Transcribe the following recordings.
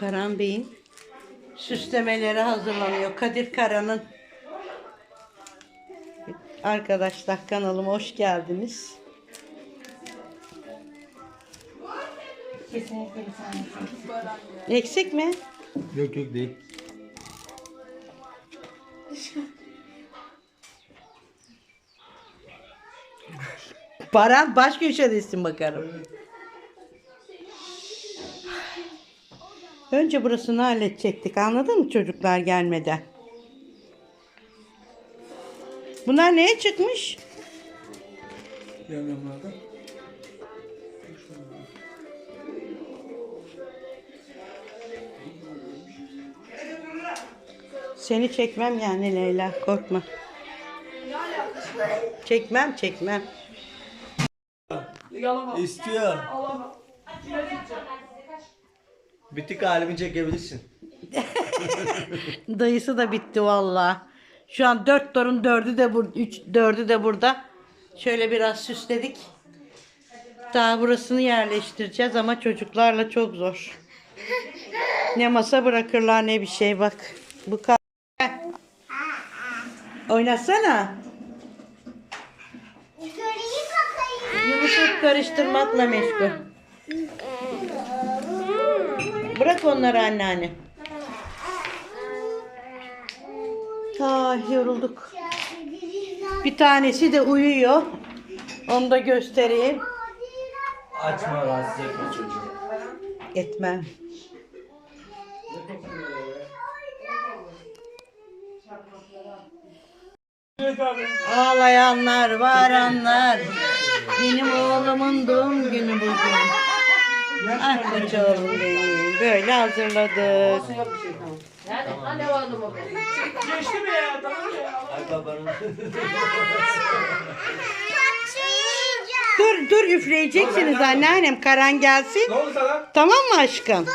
Karan Bey'in süslemeleri hazırlanıyor. Kadir Karan'ın Arkadaşlar kanalıma hoş geldiniz. Kesinlikle bir tanesi. Eksik mi? Yok yok değil. Baran baş köşedesin bakarım. Önce burasını halledecektik. Anladın mı çocuklar gelmeden? Bunlar neye çıkmış? Yanımlarda. Seni çekmem yani Leyla. Korkma. Çekmem çekmem. İstiyor. Bitik halimi çekebilirsin. Dayısı da bitti valla. Şu an dört torun dördü de burada, üç dördü de burada. Şöyle biraz süsledik. Daha burasını yerleştireceğiz ama çocuklarla çok zor. Ne masa bırakırlar ne bir şey bak. Bu ka- Heh. Oynasana. Yumuşak karıştırmakla meşgul. Bırak onları anneanne. Ah yorulduk. Bir tanesi de uyuyor. Onu da göstereyim. Açma rahatsız etme çocuğu. Etmem. Ağlayanlar, varanlar. Benim oğlumun doğum günü bugün. Ah koçoğlum benim. Böyle hazırladık. Ay babanın. Dur dur üfleyeceksiniz anneannem. Karan gelsin. ne oldu sana? Tamam mı aşkım?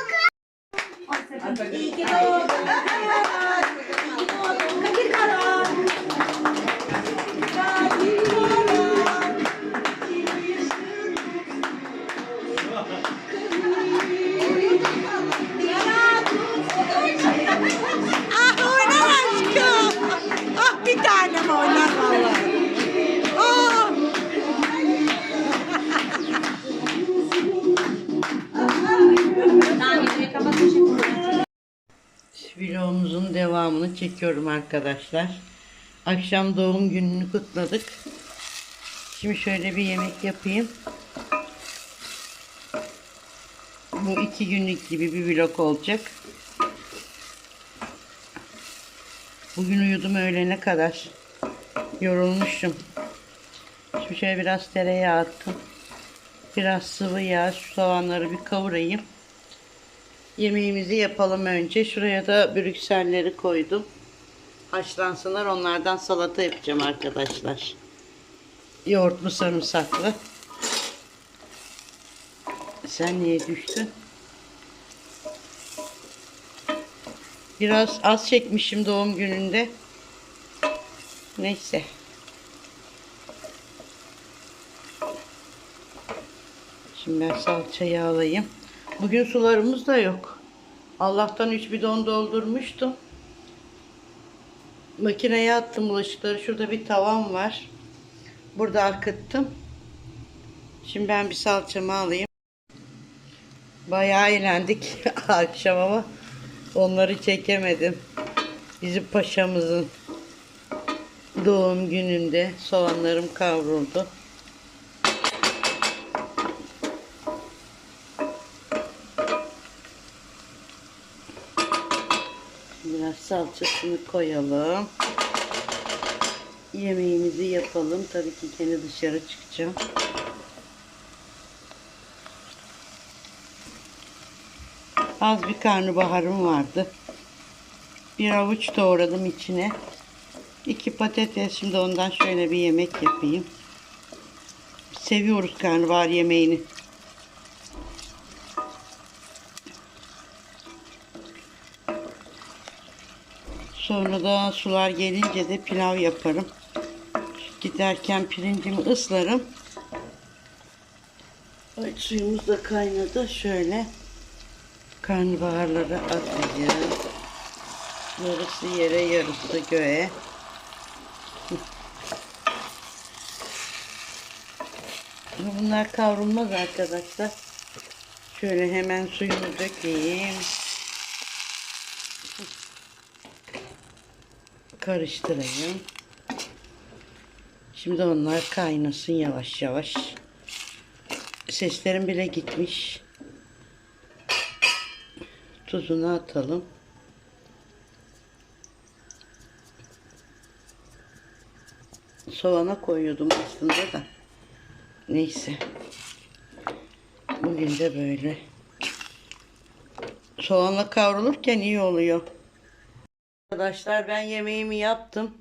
Ah çekiyorum arkadaşlar. Akşam doğum gününü kutladık. Şimdi şöyle bir yemek yapayım. Bu iki günlük gibi bir vlog olacak. Bugün uyudum öğlene kadar. Yorulmuşum. Şimdi şöyle biraz tereyağı attım. Biraz sıvı yağ. Şu soğanları bir kavurayım. Yemeğimizi yapalım önce. Şuraya da brükselleri koydum. Haşlansınlar. Onlardan salata yapacağım arkadaşlar. Yoğurtlu sarımsaklı. Sen niye düştün? Biraz az çekmişim doğum gününde. Neyse. Şimdi ben salçayı alayım. Bugün sularımız da yok. Allah'tan 3 bidon doldurmuştum. Makineye attım bulaşıkları. Şurada bir tavam var. Burada akıttım. Şimdi ben bir salçamı alayım. Bayağı eğlendik akşam ama onları çekemedim. Bizim paşamızın doğum gününde soğanlarım kavruldu. Salçasını koyalım. Yemeğimizi yapalım. Tabii ki gene dışarı çıkacağım. Az bir karnabaharım vardı. Bir avuç doğradım içine. İki patates. Şimdi ondan şöyle bir yemek yapayım. Seviyoruz karnabahar yemeğini. Sonra da sular gelince de pilav yaparım. Giderken pirincimi ıslarım. Ay, suyumuz da kaynadı. Şöyle Karnabaharları atacağım. Yarısı yere yarısı göğe. Bunlar kavrulmaz arkadaşlar. Şöyle hemen suyunu dökeyim. Karıştırayım. Şimdi onlar kaynasın yavaş yavaş. Seslerim bile gitmiş. Tuzunu atalım. Soğana koyuyordum aslında da. Neyse. Bugün de böyle. Soğanla kavrulurken iyi oluyor. Arkadaşlar ben yemeğimi yaptım.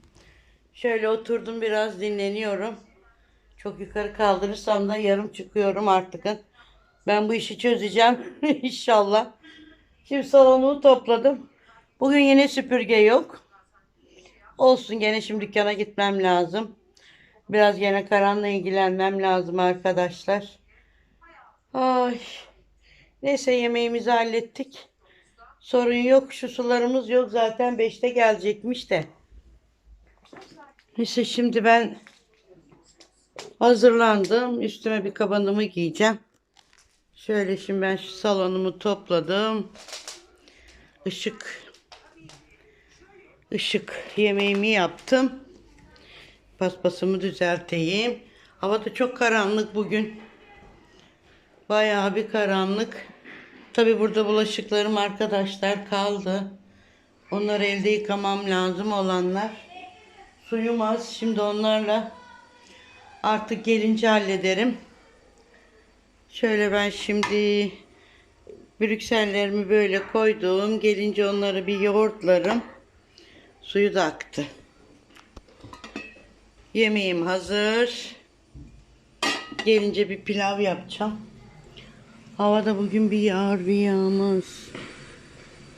Şöyle oturdum biraz dinleniyorum. Çok yukarı kaldırırsam da yarım çıkıyorum artık. Ben bu işi çözeceğim inşallah. Şimdi salonumu topladım. Bugün yine süpürge yok. Olsun gene şimdi dükkana gitmem lazım. Biraz gene karanla ilgilenmem lazım arkadaşlar. Ay. Neyse yemeğimizi hallettik. Sorun yok. Şu sularımız yok. Zaten 5'te gelecekmiş de. Neyse şimdi ben hazırlandım. Üstüme bir kabanımı giyeceğim. Şöyle şimdi ben şu salonumu topladım. Işık ışık yemeğimi yaptım. Paspasımı düzelteyim. Hava da çok karanlık bugün. Bayağı bir karanlık. Tabi burada bulaşıklarım arkadaşlar kaldı. Onları elde yıkamam lazım olanlar. Suyum az. Şimdi onlarla artık gelince hallederim. Şöyle ben şimdi Brüksellerimi böyle koydum. Gelince onları bir yoğurtlarım. Suyu da aktı. Yemeğim hazır. Gelince bir pilav yapacağım. Havada bugün bir yağar bir yağmaz.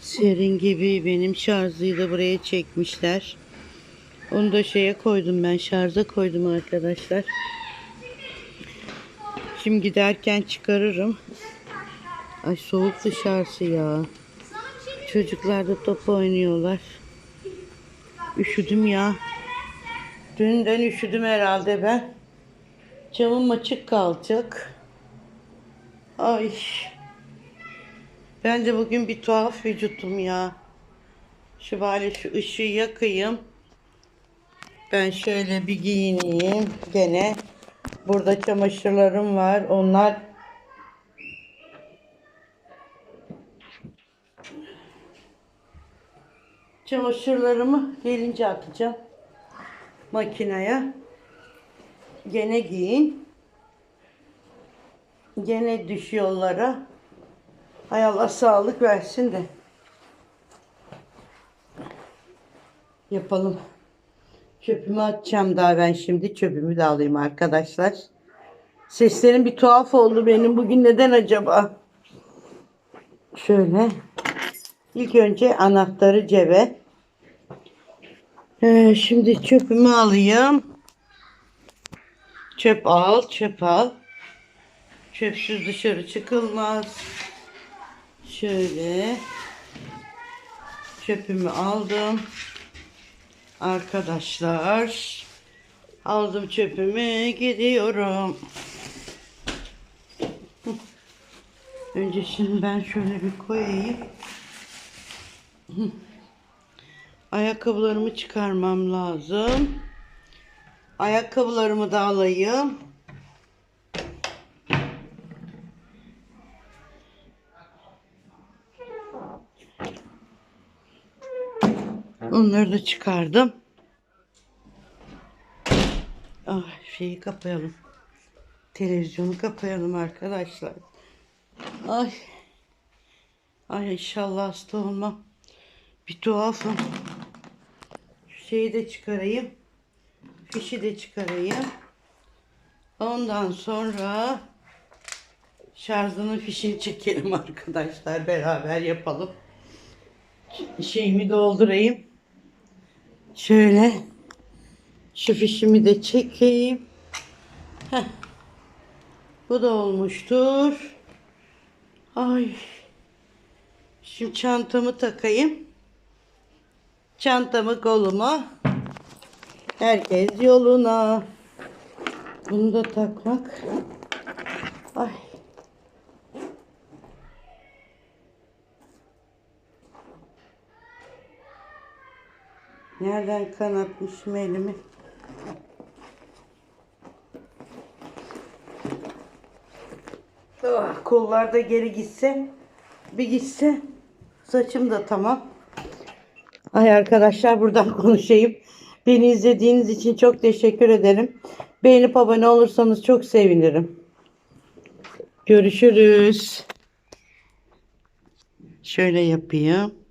Serin gibi benim şarjıyı da buraya çekmişler. Onu da şeye koydum ben şarja koydum arkadaşlar. Şimdi giderken çıkarırım. Ay soğuk dışarısı ya. Çocuklar da top oynuyorlar. Üşüdüm ya. Dünden üşüdüm herhalde ben. Camım açık kalacak. Ay. Ben de bugün bir tuhaf vücutum ya. Şu bari şu ışığı yakayım. Ben şöyle bir giyineyim gene. Burada çamaşırlarım var. Onlar çamaşırlarımı gelince atacağım makineye. Gene giyin. Gene düş yollara. Hay Allah sağlık versin de. Yapalım. Çöpümü atacağım daha ben şimdi. Çöpümü de alayım arkadaşlar. Seslerim bir tuhaf oldu benim bugün. Neden acaba? Şöyle. İlk önce anahtarı cebe. Ee, şimdi çöpümü alayım. Çöp al, çöp al. Çöpsüz dışarı çıkılmaz. Şöyle. Çöpümü aldım. Arkadaşlar. Aldım çöpümü gidiyorum. Önce şimdi ben şöyle bir koyayım. Ayakkabılarımı çıkarmam lazım. Ayakkabılarımı da alayım. Onları da çıkardım. Ah, şeyi kapayalım. Televizyonu kapayalım arkadaşlar. Ay. Ay inşallah hasta olmam. Bir tuhafım. Şu şeyi de çıkarayım. Fişi de çıkarayım. Ondan sonra şarjının fişini çekelim arkadaşlar. Beraber yapalım. Şeyimi doldurayım. Şöyle. Şu fişimi de çekeyim. Heh. Bu da olmuştur. Ay. Şimdi çantamı takayım. Çantamı koluma. Herkes yoluna. Bunu da takmak. Ay. Nereden kanatmışım elimi? Oh, kollar da geri gitse. Bir gitse. Saçım da tamam. Ay arkadaşlar buradan konuşayım. Beni izlediğiniz için çok teşekkür ederim. Beğenip abone olursanız çok sevinirim. Görüşürüz. Şöyle yapayım.